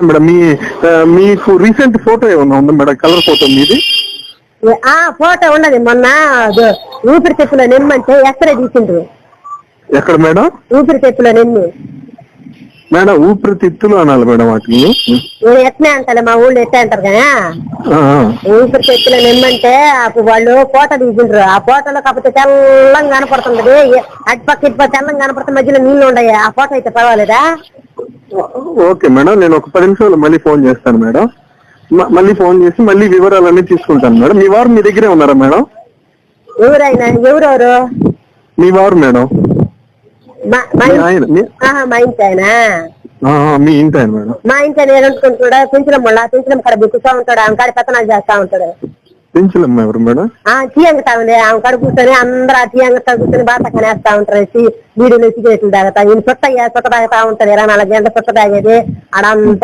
Madam మీ మీకు recent photo ఏమన్నా ఉందా మేడం కలర్ ఫోటో మీది? ఆ ఫోటో ఉన్నది. మొన్న అదో ఊపిరితిత్తులో నిమ్మంటే ఎక్స్రే తీసిండ్రు. ఎక్కడ మేడం? ఊపిరితిత్తులో నిమ్మి. మేడం ఊపిరితిత్తులు అనాలి మేడం వాటిని. నేను ఎట్నే అంటాను మా ఊళ్ళో ఎట్లా అంటారు కదా. ఆ. ఊపిరితిత్తులో నిమ్మంటే అప్పుడు వాళ్ళు ఫోటో తీసిండ్రు. ఆ ఫోటోలో కాకపోతే తెల్లంగా కనపడుతుంది అటుపక్క ఇటుపక్క తెల్లంగా కనపడుతుంది మధ్యలో నీళ్ళు ఉన్నాయి ఆ ఫోటో అయితే పర్వాలేదా? ఓకే మేడం నేను ఒక పది నిమిషాలు మళ్ళీ ఫోన్ చేస్తాను మేడం. మళ్ళీ ఫోన్ చేసి మళ్ళీ వివరాలన్నీ తీసుకుంటాను మేడం. మీ వారు మీ దగ్గరే ఉన్నారా మేడం? ఎవరైనా? ఎవరెవరు? మీ వారు మేడం. మా ఇంటి- ఆయన మేడం? మా ఇంటి ఆయన ఏమనుకుంటున్నాడా పింఛనం మళ్ళా పింఛనం కాడ కూర్చో ఉంటాడు. ఆమె కాడ పెత్తనాలు చేస్తా ఉంటాడు. పెంచలమ్మ ఎవరు మేడం? టీ అంగతా ఉంది. కూర్చొని అందరూ ఆ టీ అంగతా కూర్చొని బాగా కనేస్తా ఉంటారు. వీడియోలు సిగరెట్లు తాగుతా ఈయన చుట్ట చుట్ట తాగుతా ఉంటారు ఇరవై నాలుగు గంటల చుట్ట తాగేది ఆడంత